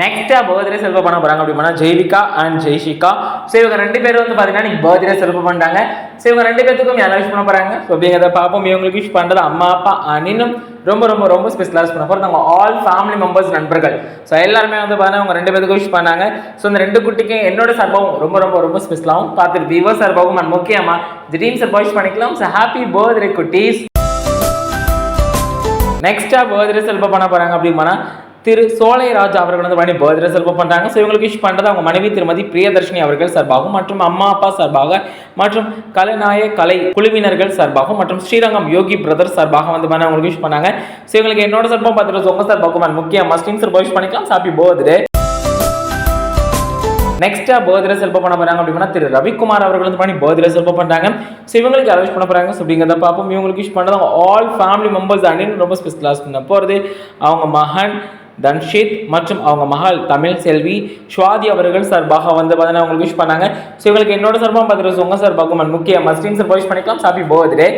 நெக்ஸ்டா birthday செல்வ பண்ண போகிறாங்க அப்படின்னா ஜெய்விகா அண்ட் ஜெய்ஷிகா. ஸோ இவங்க ரெண்டு பேரும் வந்து பார்த்தீங்கன்னா இன்னைக்கு பர்த்டே செல்வ பண்ணுறாங்க ஸோ இவங்க ரெண்டு பேத்துக்கும் யாரும் விஷ் பண்ண போகிறாங்க ஸோ அப்படிங்கிறத பார்ப்போம். இவங்களுக்கு விஷ் பண்ணுறது அம்மா அப்பா அனினும் ரொம்ப ரொம்ப ரொம்ப ஸ்பெஷலாக பண்ண போகிறது அவங்க ஆல் ஃபேமிலி மெம்பர்ஸ் நண்பர்கள். ஸோ எல்லாருமே வந்து பார்த்தீங்கன்னா அவங்க ரெண்டு பேத்துக்கும் விஷ் பண்ணாங்க. ஸோ இந்த ரெண்டு குட்டிக்கும் என்னோட சர்பாவும் ரொம்ப ரொம்ப ரொம்ப ஸ்பெஷலாகவும் பார்த்துட்டு விவோ சர்பாவும் அண்ட் முக்கியமாக திடீர்னு சார் விஷ் பண்ணிக்கலாம். ஸோ ஹாப்பி பர்த்டே குட்டீஸ். நெக்ஸ்ட்டாக பர்த்டே செல்ப பண்ண போகிறாங்க அப்படின்னா திரு சோலைராஜ் அவர்கள் வந்து பண்ணி பர்த்டே செல்ப பண்ணுறாங்க ஸோ இவங்களுக்கு விஷ் பண்ணுறது அவங்க மனைவி திருமதி பிரியதர்ஷினி அவர்கள் சார்பாகவும் மற்றும் அம்மா அப்பா சார்பாக மற்றும் கலைநாய கலை குழுவினர்கள் சார்பாகவும் மற்றும் ஸ்ரீரங்கம் யோகி பிரதர் சார்பாக வந்து மன அவங்களுக்கு விஷ் பண்ணாங்க. ஸோ இவங்களுக்கு என்னோட சார்பாக பார்த்துட்டு உங்க சார்பாகவும் and முக்கிய மஸ்டின் சார் விஷ் பண்ணிக்கலாம். ஹாப்பி பர்த்டே நெக்ஸ்ட்டாக பர்த்டே செல்ப பண்ண போகிறாங்க அப்படின்னா திரு ரவிக்குமார் அவர்கள் வந்து பண்ணி பர்த்டே செல்ப பண்ணுறாங்க ஸோ இவங்களுக்கு அரேஞ்ச் பண்ண போகிறாங்க ஸோ அப்படிங்கிறத பார்ப்போம். இவங்களுக்கு விஷ் பண்ணுறது அவங்க ஆல் ஃபேமிலி மெம்பர்ஸ் அண்ட் ரொம்ப ஸ்பெஷலாக பண்ண போகிறது அவங்க மகன் தன்ஷித் மற்றும் அவங்க மகள் தமிழ் செல்வி ஸ்வாதி அவர்கள் சார்பாக வந்து பார்த்தீங்கன்னா அவங்களுக்கு விஷ் பண்ணாங்க. ஸோ இவங்களுக்கு என்னோட சார்பாக பார்த்துட்டு உங்கள் சார்பாகவும் and முக்கிய மஸ்டின் சார் விஷ் பண்ணிக்கலாம். சாப்பி பர்த்டே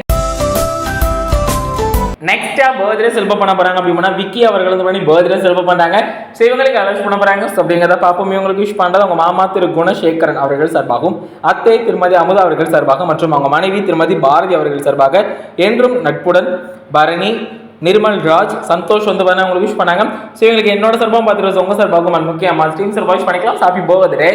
நெக்ஸ்ட்டாக பர்த்டே செல்ப பண்ண போகிறாங்க அப்படின்னா விக்கி அவர்கள் வந்து பண்ணி பர்த்டே செல்ப பண்ணாங்க ஸோ இவங்களுக்கு அலர்ஜ் பண்ண போகிறாங்க ஸோ அப்படிங்கிறத பார்ப்போம். இவங்களுக்கு விஷ் பண்ணுறது அவங்க மாமா திரு குணசேகரன் அவர்கள் சார்பாகவும் அத்தை திருமதி அமுதா அவர்கள் சார்பாக மற்றும் அவங்க மனைவி திருமதி பாரதி அவர்கள் சார்பாக என்றும் நட்புடன் பரணி நிர்மல் ராஜ் சந்தோஷ் வந்து பண்ண உங்களுக்கு விஷ் பண்ணாங்க. ஸோ எங்களுக்கு என்னோட சார்பாகவும் பார்த்துட்டு உங்க சார்பாகவும் and முக்கியமா டீம் சார்பாக விஷ் பண்ணிக்கலாம். ஹாப்பி பர்த்டே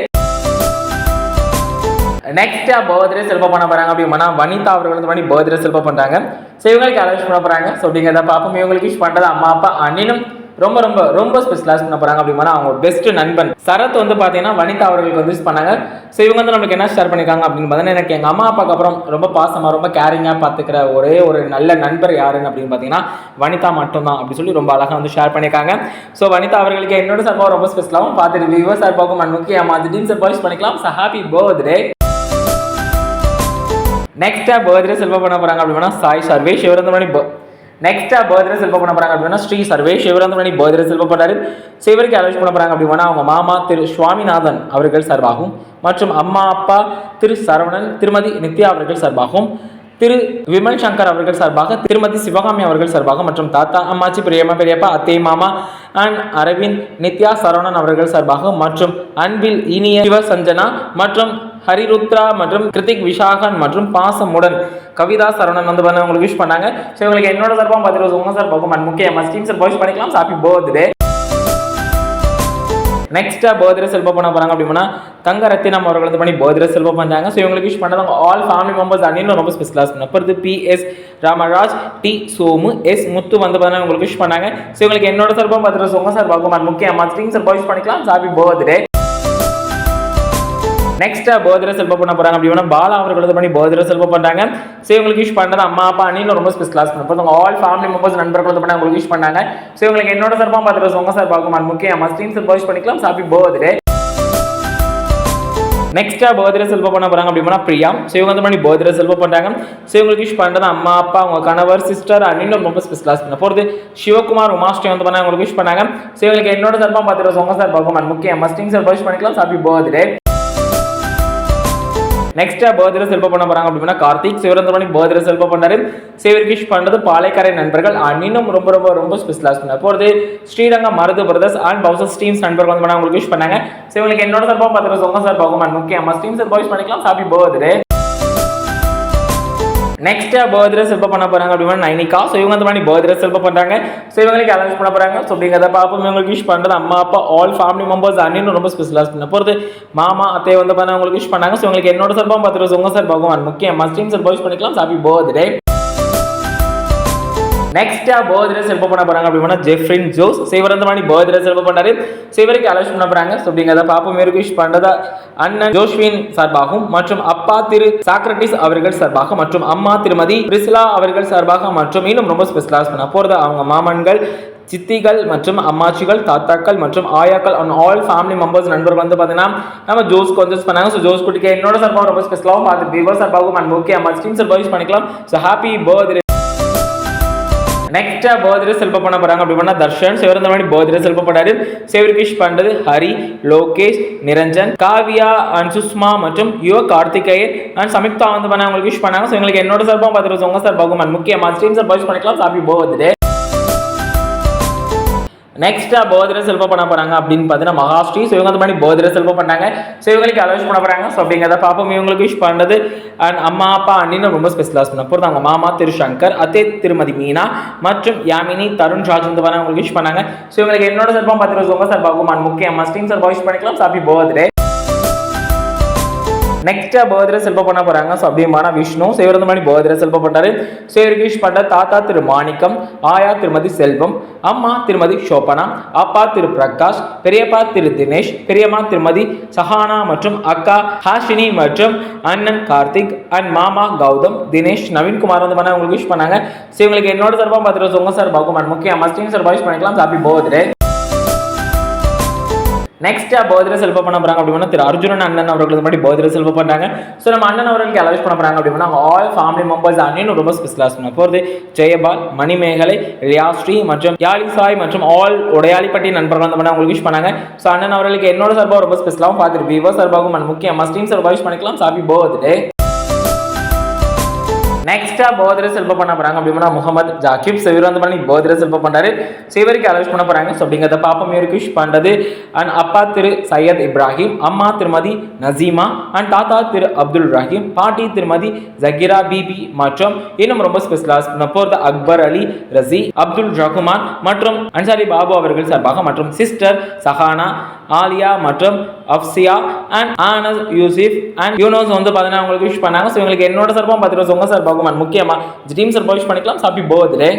நெக்ஸ்டா பர்த்டே செல்ப பண்ண போறாங்க அப்படின்னா வனிதா அவர்கள் வந்து பண்ணி பர்த்டே செல்ப பண்றாங்க. ஸோ இவங்களுக்கு அரேஞ்ச் பண்ண போறாங்க. ஸோ அப்படிங்கிறத பார்ப்போம். இவங்களுக்கு விஷ் பண்ணுறது அம்மா அப்பா அண்ணனும் ரொம்ப ரொம்ப ரொம்ப ஸ்பெஷலாக பண்ண போறாங்க அப்படின்னா அவங்க பெஸ்ட் நண்பன். சரத் வந்து பார்த்தீங்கன்னா வனிதா அவர்களுக்கு வந்து பண்ணாங்க. ஸோ இவங்க வந்து நம்மளுக்கு என்ன ஷேர் பண்ணியிருக்காங்க அப்படின்னு பார்த்தீங்கன்னா எனக்கு எங்கள் அம்மா அப்பாக்கு அப்புறம் ரொம்ப பாசமாக ரொம்ப கேரிங்காக பார்த்துக்கிற ஒரே ஒரு நல்ல நண்பர் யாருன்னு அப்படின்னு பார்த்தீங்கன்னா வனிதா மட்டும்தான் அப்படி சொல்லி ரொம்ப அழகாக வந்து ஷேர் பண்ணியிருக்காங்க ஸோ வனிதா அவர்களுக்கு என்னோட சார்பாக ரொம்ப ஸ்பெஷலாகவும் பார்த்துட்டு விவோ சார்பாகவும் அண்ட் அம்மா திடீர்னு சார் விஷ் பண்ணிக்கலாம். ஸோ ஹாப்பி பர்த்டே நெக்ஸ்ட்டாக பர்த்டே செல்வ பண்ண போகிறாங்க அப்படின்னா சாய் சர்வேஷ் மணி நெக்ஸ்ட்டாக பர்த்டே செல்வ பண்ண போகிறாங்க அப்படின்னா ஸ்ரீ சர்வேஷ் சிவரந்தமணி பர்த்டே செல்வ பண்ணாரு சிவருக்கு அலோச் பண்ண போகிறாங்க அப்படின்னா அவங்க மாமா திரு சுவாமிநாதன் அவர்கள் சார்பாகவும் மற்றும் அம்மா அப்பா திரு சரவணன் திருமதி நித்யா அவர்கள் சார்பாகவும் திரு விமல் சங்கர் அவர்கள் சார்பாக திருமதி சிவகாமி அவர்கள் சார்பாக மற்றும் தாத்தா அம்மாச்சி பெரியம்மா பெரியப்பா அத்தை மாமா அண்ட் அரவிந்த் நித்யா சரவணன் அவர்கள் சார்பாக மற்றும் அன்பில் இனிய சிவ சஞ்சனா மற்றும் ஹரிருத்ரா மற்றும் கிருத்திக் விஷாகன் மற்றும் பாசமுடன் கவிதா சரவணன் வந்து வந்து உங்களுக்கு விஷ் பண்ணாங்க. ஸோ உங்களுக்கு என்னோட சார்பாக பார்த்துட்டு உங்க சார் பார்க்கும் அண்ட் முக்கியமாக ஸ்டீம் சார் வாய்ஸ் பண்ணிக்கலாம். ஹாப்பி பர்த்டே நெக்ஸ்ட்டாக பர்த்டே செல்வம் பண்ண போறாங்க அப்படின்னா தங்க ரத்தினம் அவர்கள் வந்து பண்ணி பர்த்டே செல்வம் பண்ணாங்க ஸோ இவங்களுக்கு விஷ் பண்ணுறவங்க ஆல் ஃபேமிலி மெம்பர்ஸ் அன்னிலும் ரொம்ப ஸ்பெஷல் பண்ண அப்புறம் P S Ramaraj T Somu S Muthu வந்து பார்த்தீங்கன்னா உங்களுக்கு விஷ் பண்ணாங்க. ஸோ இவங்களுக்கு என்னோட சார்பாக பார்த்துட்டு உங்க சார் பார்க்கும் முக்கியமாக ஸ்ரீங் சார் விஷ் பண்ணிக்கலாம். ஹாப்பி பர்த்டே நெக்ஸ்ட்டாக பர்த்டே செல்வம் பண்ண போகிறாங்க அப்படின்னா பாலா அவர்கள் பண்ணி பர்த்டே செல்ப பண்ணுறாங்க ஸோ இவங்களுக்கு யூஸ் பண்ணது அம்மா அப்பா அண்ணிலும் ரொம்ப ஸ்பெஷலாக பண்ண உங்கள் ஆல் ஃபேமிலி மெம்பர்ஸ் நண்பர்கள் பண்ணி அவங்களுக்கு யூஸ் பண்ணாங்க. ஸோ இவங்களுக்கு என்னோட சார்பாக பார்த்துட்டு உங்கள் சார் பார்க்கும் முக்கியமாக ஸ்டீம் சார் யூஸ் பண்ணிக்கலாம். ஹாப்பி பர்த்டே நெக்ஸ்ட்டாக பர்த்டே செல்வ பண்ண போகிறாங்க அப்படின்னா பிரியா. ஸோ இவங்க வந்து பண்ணி பர்த்டே செல்ப பண்ணுறாங்க ஸோ இவங்களுக்கு விஷ் பண்ணுறது அம்மா அப்பா அவங்க கணவர் சிஸ்டர் அண்ணிலும் ரொம்ப ஸ்பெஷலாக பண்ண போகிறது சிவகுமார் உமாஸ்ரீ வந்து பண்ண அவங்களுக்கு விஷ் பண்ணாங்க. ஸோ இவங்களுக்கு என்னோட சார்பாக பார்த்துட்டு உங்கள் சார் பார்க்கும் முக்கியமாக ஸ்டீம் சார் விஷ் பண்ணிக்கலாம். ஹாப்பி பர்த்டே நெக்ஸ்டா பர்த்டே செல்ப பண்ண போறாங்க அப்படின்னா கார்த்திக் சிவரந்தமணி பர்த்டே செல்ப பண்ணாரு சேவர் விஷ் பண்றது பாலைக்கரை நண்பர்கள். அண்ணினும் ரொம்ப ரொம்ப ரொம்ப ஸ்பெஷலாக பண்ண போகிறது ஸ்ரீரங்கம் மருது பிரதர்ஸ் அண்ட் பவுசஸ் டீம்ஸ் நண்பர்கள் வந்து பண்ண உங்களுக்கு விஷ் பண்ணாங்க. ஸோ இவங்களுக்கு என்னோட சார்பாக பார்த்துட்டு உங்க சார் பகவான் முக்கியமாக டீம் சார் பண்ணிக்கலாம். ஹாப்பி பர்த்டே நெக்ஸ்ட் பர்த்டே செல்ப பண்ண போறாங்க அப்படின்னா நைனிகா. ஸோ இவங்க வந்து பண்ணி பர்த்டே செல்ப பண்றாங்க? ஸோ இவங்களுக்கு அலௌன்ஸ் பண்ண போறாங்க. ஸோ அப்படிங்கிறத பார்ப்போம். இவங்களுக்கு விஷ் பண்றது அம்மா அப்பா ஆல் ஃபேமிலி மெம்பர்ஸ் அண்ணன் ரொம்ப ஸ்பெஷலாக பண்ண போகிறது மாமா அத்தை வந்து பண்ண உங்களுக்கு விஷ் பண்ணாங்க. ஸோ உங்களுக்கு என்னோட சார்பாக பார்த்துட்டு உங்க சார் பகவான் முக்கியம் மஸ்டீம் சார் விஷ் பண்ணிக்கலாம். ஹாப்பி பர்த்டே நெக்ஸ்டா பர்த்டே செல்ப பண்ண போறாங்க அப்படின்னா ஜெஃப்ரின் ஜோஸ் சிவரந்தமணி பர்த்டே செல்ப பண்ணாரு சிவருக்கு அலோஷ் பண்ண போறாங்க. ஸோ அப்படிங்கிறத பாப்போம் மேற்கு பண்றதா அண்ணன் ஜோஷ்வின் சார்பாகவும் மற்றும் அப்பா திரு சாக்ரட்டிஸ் அவர்கள் சார்பாக மற்றும் அம்மா திருமதி பிரிஸ்லா அவர்கள் சார்பாக மற்றும் இன்னும் ரொம்ப ஸ்பெஷலாக பண்ண போறது அவங்க மாமன்கள் சித்திகள் மற்றும் அம்மாச்சிகள் தாத்தாக்கள் மற்றும் ஆயாக்கள் அண்ட் ஆல் ஃபேமிலி மெம்பர்ஸ் நண்பர்கள் வந்து பார்த்தீங்கன்னா நம்ம ஜோஸ்க்கு வந்து பண்ணாங்க. ஸோ ஜோஸ் குட்டிக்கு என்னோட சார்பாக ரொம்ப ஸ்பெஷலாகவும் பார்த்து பிகோ சார்பாகவும் அண்ட் ஓகே அம்மா ஸ்டீம் சார் பண்ணிக்கலாம். So happy birthday next birthday செல்ப பண்ண போறாங்க. அப்படி பண்ணா தர்ஷன் ஸோ இவர் இந்த மாதிரி பர்த்டே செல்ப பண்ணாரு. ஸோ விஷ் பண்றது ஹரி லோகேஷ் நிரஞ்சன் காவியா அண்ட் சுஷ்மா மற்றும் யுவ கார்த்திகேயன். அண்ட் சமிக்தா வந்து பண்ண அவங்களுக்கு விஷ் பண்ணாங்க. ஸோ எங்களுக்கு என்னோட சார்பாக பார்த்துருக்கோம். உங்க சார் பகுமான் முக்கியமாக ஸ்ட்ரீம் சார் விஷ் பண்ணிக்கலாம். சாப்பி பர்த்டே நெக்ஸ்ட்டாக பர்த்டே செல்ப பண்ண போகிறாங்க அப்படின்னு பார்த்தீங்கன்னா மகாஸ்ரீ. ஸோ இவங்க அந்த மாதிரி பர்த்டே செல்ப பண்ணாங்க. ஸோ இவங்களுக்கு அலோஸ் பண்ண போகிறாங்க ஸோ அப்படிங்கிறத பாப்போம் இவங்களுக்கு விஷ் பண்ணது அண்ட் அம்மா அப்பா அண்ணின்னு ரொம்ப ஸ்பெஷலாக பண்ண போகிறது அவங்க மாமா திரு சங்கர் அத்தே திருமதி மீனா மற்றும் யாமினி தருண் ராஜ் வந்து மாதிரி அவங்களுக்கு விஷ் பண்ணாங்க. ஸோ இவங்களுக்கு என்னோட சார்பாக பார்த்துட்டு சார் பகுமான் முக்கியமாக ஸ்டீம் சார் விஷ் பண்ணிக்கலாம். சாப்பி பர்த்டே நெக்ஸ்ட் பர்த்டே செல்ப பண்ண போறாங்க. ஸோ அப்படியமான விஷ்ணு ஸோ இவர் இந்த பர்த்டே செல்ப பண்ணாரு ஸோ இவருக்கு விஷ் பண்ண தாத்தா திரு மாணிக்கம் ஆயா திருமதி செல்வம் அம்மா திருமதி ஷோபனா அப்பா திரு பிரகாஷ் பெரியப்பா திரு தினேஷ் பெரியம்மா திருமதி சஹானா மற்றும் அக்கா ஹாஷினி மற்றும் அண்ணன் கார்த்திக் அண்ட் மாமா கௌதம் தினேஷ் நவீன்குமார் வந்து பண்ண உங்களுக்கு விஷ் பண்ணாங்க. ஸோ இவங்களுக்கு என்னோட சார்பாக பார்த்துட்டு உங்க சார் பகுமான் முக்கிய மஸ்டிங் சார் விஷ் பண்ணிக்கலாம். ஹாப்பி பர்த்டே நெக்ஸ்ட்டாக பர்த்டே செல்வ பண்ண போகிறாங்க அப்படின்னா திரு அர்ஜுனன் அண்ணன் அவர்களுக்கு முன்னாடி பர்த்டே செல்ப பண்ணுறாங்க ஸோ நம்ம அண்ணன் அவர்களுக்கு அலோஸ் பண்ண போகிறாங்க அப்படின்னா ஆல் ஃபேமிலி மெம்பர்ஸ் அண்ணன் ரொம்ப ஸ்பெஷலாக சொன்ன போகிறது ஜெயபால் மணிமேகலை ரியாஸ்ரீ மற்றும் யாழி சாய் மற்றும் ஆல் உடையாளிப்பட்டி நண்பர்கள் வந்து அவங்களுக்கு உங்களுக்கு விஷ் பண்ணாங்க. ஸோ அண்ணன் அவர்களுக்கு என்னோட சார்பாக ரொம்ப ஸ்பெஷலாகவும் பார்த்துட்டு விவோ சார்பாகவும் முக்கியமாக ஸ்ட்ரீம் சார்பாக விஷ் பண்ணிக்கலாம். சாப்பி பர்த்டே நெக்ஸ்டா பர்த்டே செல்ப பண்ண போறாங்க அப்படின்னா முகமது ஜாக்கிப் ஸோ இவர் வந்து பண்ணி பர்த்டே செல்ப பண்றாரு. ஸோ இவருக்கு அலோஸ் பண்ண போறாங்க. ஸோ அப்படிங்கிறத பாப்பம் இவருக்கு விஷ் பண்ணுறது அண்ட் அப்பா திரு சையத் இப்ராஹிம் அம்மா திருமதி நசீமா அண்ட் தாத்தா திரு அப்துல் ரஹீம் பாட்டி திருமதி ஜகிரா பிபி மற்றும் இன்னும் ரொம்ப ஸ்பெஷலாக போகிறது அக்பர் அலி ரசி அப்துல் ரகுமான் மற்றும் அன்சாரி பாபு அவர்கள் சார்பாக மற்றும் சிஸ்டர் சஹானா ஆலியா மற்றும் அப்சியா அண்ட் ஆனஸ் யூசிப் அண்ட் யூனோஸ் வந்து பார்த்தீங்கன்னா உங்களுக்கு விஷ் பண்ணாங்க. ஸோ இவங்களுக்கு என்னோட சார்பாக பார்த்துட்டு உங்கள் சார்பாகவும் and முக்கியமாக டீம் சார்பாக விஷ் பண்ணிக்கலாம். Happy birthday